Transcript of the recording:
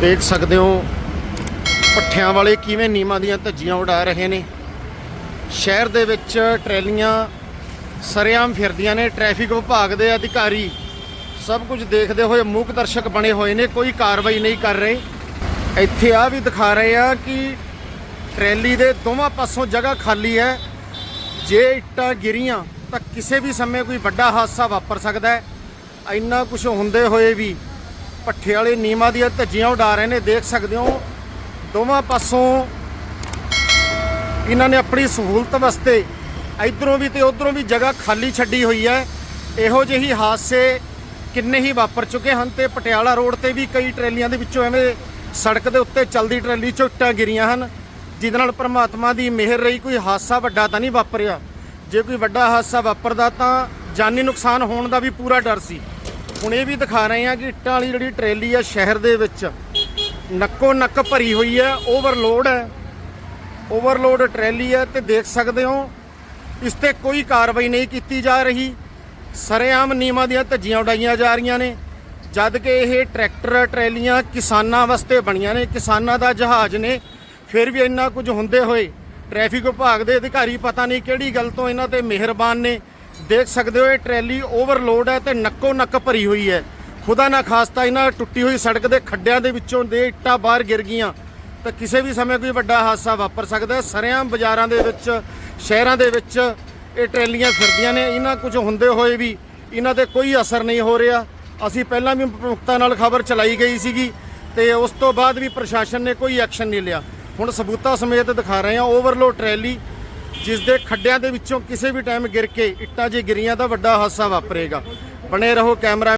ਦੇਖ ਸਕਦੇ ਹੋ, ਪੱਠਿਆਂ ਵਾਲੇ ਕਿਵੇਂ ਨੀਮਾਂ ਦੀਆਂ ਧੱਜੀਆਂ ਉਡਾ ਰਹੇ ਨੇ। ਸ਼ਹਿਰ ਦੇ ਵਿੱਚ ਟਰੈਲੀਆਂ ਸਰਿਆਮ ਫਿਰਦੀਆਂ ਨੇ, ਟ੍ਰੈਫਿਕ ਵਿਭਾਗ ਦੇ ਅਧਿਕਾਰੀ ਸਭ ਕੁਝ ਦੇਖਦੇ ਹੋਏ ਮੂਕ ਦਰਸ਼ਕ ਬਣੇ ਹੋਏ ਨੇ, ਕੋਈ ਕਾਰਵਾਈ ਨਹੀਂ ਕਰ ਰਹੇ। ਇੱਥੇ ਆ ਵੀ ਦਿਖਾ ਰਹੇ ਆ ਕਿ ਟਰੈਲੀ ਦੇ ਦੋਵਾਂ ਪਾਸੋਂ ਜਗ੍ਹਾ ਖਾਲੀ ਹੈ। ਜੇ ਇੱਟਾਂ ਗਿਰੀਆਂ ਤਾਂ ਕਿਸੇ ਵੀ ਸਮੇਂ ਕੋਈ ਵੱਡਾ ਹਾਦਸਾ ਵਾਪਰ ਸਕਦਾ ਹੈ। ਇੰਨਾ ਕੁਝ ਹੁੰਦੇ ਹੋਏ ਵੀ ਪੱਠੇ ਵਾਲੇ ਨੀਮਾਂ ਦੀਆਂ ਧੱਜੀਆਂ ਉਡਾ ਰਹੇ ਨੇ, ਦੇਖ ਸਕਦੇ ਹੋ। ਦੋਵਾਂ ਪਾਸੋਂ ਇਹਨਾਂ ਨੇ ਆਪਣੀ ਸਹੂਲਤ ਵਾਸਤੇ ਇਧਰੋਂ ਵੀ ਤੇ ਉਧਰੋਂ ਵੀ ਜਗ੍ਹਾ ਖਾਲੀ ਛੱਡੀ ਹੋਈ ਹੈ। ਇਹੋ ਜਿਹੀ ਹਾਦਸੇ ਕਿੰਨੇ ਹੀ ਵਾਪਰ ਚੁੱਕੇ ਹਨ ਤੇ ਪਟਿਆਲਾ ਰੋਡ ਤੇ ਵੀ ਕਈ ਟਰੈਲੀਆਂ ਦੇ ਵਿੱਚੋਂ ਐਵੇਂ ਸੜਕ ਦੇ ਉੱਤੇ ਚਲਦੀ ਟਰੈਲੀ ਚੋਂ ਗਿਰੀਆਂ ਹਨ, ਜਿਹਦੇ ਨਾਲ ਪ੍ਰਮਾਤਮਾ ਦੀ ਮਿਹਰ ਰਹੀ। ਕੋਈ ਹਾਦਸਾ ਵੱਡਾ ਤਾਂ ਨਹੀਂ ਵਾਪਰਿਆ। ਜੇ ਕੋਈ ਵੱਡਾ ਹਾਦਸਾ ਵਾਪਰਦਾ ਤਾਂ ਜਾਨੀ ਨੁਕਸਾਨ ਹੋਣ ਦਾ ਵੀ ਪੂਰਾ ਡਰ ਸੀ। ਹੁਣ ਇਹ ਵੀ ਦਿਖਾ ਰਹੇ ਹਾਂ ਕਿ ਇੱਟਾਂ ਵਾਲੀ ਜਿਹੜੀ ਟਰੈਲੀ ਆ ਸ਼ਹਿਰ ਦੇ ਵਿੱਚ ਨੱਕੋ ਨੱਕ ਭਰੀ ਹੋਈ ਹੈ ਓਵਰਲੋਡ ਹੈ। ਓਵਰਲੋਡ ਟਰੈਲੀ ਹੈ ਤੇ ਦੇਖ ਸਕਦੇ ਹੋ, ਇਸ ਤੇ ਕੋਈ ਕਾਰਵਾਈ ਨਹੀਂ ਕੀਤੀ ਜਾ ਰਹੀ। ਸਰੇਆਮ ਨੀਮਾਂ ਦੀਆਂ ਧੱਜੀਆਂ ਉਡਾਈਆਂ ਜਾ ਰਹੀਆਂ ਨੇ, ਜਦ ਕਿ ਇਹ ਟਰੈਕਟਰ ਟਰੈਲੀਆਂ ਕਿਸਾਨਾਂ ਵਾਸਤੇ ਬਣੀਆਂ ਨੇ, ਕਿਸਾਨਾਂ ਦਾ ਜਹਾਜ਼ ਨੇ। ਫਿਰ ਵੀ ਇੰਨਾ ਕੁਝ ਹੁੰਦੇ ਹੋਏ ਟ੍ਰੈਫਿਕ ਵਿਭਾਗ ਦੇ ਅਧਿਕਾਰੀ ਪਤਾ ਨਹੀਂ ਕਿਹੜੀ ਗੱਲ ਤੋਂ ਇਹਨਾਂ ਤੇ ਮਿਹਰਬਾਨ ਨੇ। ਦੇਖ ਸਕਦੇ ਹੋ ਇਹ ਟਰੈਲੀ ਓਵਰਲੋਡ ਹੈ ਤੇ ਨੱਕੋ ਨੱਕ ਭਰੀ ਹੋਈ ਹੈ। ਖੁਦਾ ਨਾ ਖਾਸਤਾ ਇਹਨਾਂ ਟੁੱਟੀ ਹੋਈ ਸੜਕ ਦੇ ਖੱਡਿਆਂ ਦੇ ਵਿੱਚੋਂ ਦੇ ਇੱਟਾਂ ਬਾਹਰ ਗਿਰ ਗਈਆਂ। ਤਾਂ ਕਿਸੇ ਵੀ ਸਮੇਂ ਕੋਈ ਵੱਡਾ ਹਾਦਸਾ ਵਾਪਰ ਸਕਦਾ ਹੈ। ਸਰੇਆਮ ਬਾਜ਼ਾਰਾਂ ਦੇ ਵਿੱਚ, ਸ਼ਹਿਰਾਂ ਦੇ ਵਿੱਚ ਇਹ ਟਰੈਲੀਆਂ ਫਿਰਦੀਆਂ ਨੇ। ਇਹਨਾਂ ਕੁਝ ਹੁੰਦੇ ਹੋਏ ਵੀ ਇਹਨਾਂ ਤੇ ਕੋਈ ਅਸਰ ਨਹੀਂ ਹੋ ਰਿਹਾ। ਅਸੀਂ ਪਹਿਲਾਂ ਵੀ ਪ੍ਰਮੁਖਤਾ ਨਾਲ ਖਬਰ ਚਲਾਈ ਗਈ ਸੀਗੀ ਤੇ ਉਸ ਤੋਂ ਬਾਅਦ ਵੀ ਪ੍ਰਸ਼ਾਸਨ ਨੇ ਕੋਈ ਐਕਸ਼ਨ ਨਹੀਂ ਲਿਆ। ਹੁਣ ਸਬੂਤਾਂ ਸਮੇਤ ਦਿਖਾ ਰਹੇ ਹਾਂ। ਓਵਰਲੋਡ ਟਰੈਲੀ ਜਿਸ ਦੇ ਖੱਡਿਆਂ ਦੇ ਵਿੱਚੋਂ ਕਿਸੇ ਵੀ ਟਾਈਮ ਗਿਰ ਕੇ ਇੱਟਾਂ ਜੇ ਗਿਰੀਆਂ ਦਾ ਵੱਡਾ ਹਾਦਸਾ ਵਾਪਰੇਗਾ। ਬਣੇ ਰਹੋ ਕੈਮਰਾ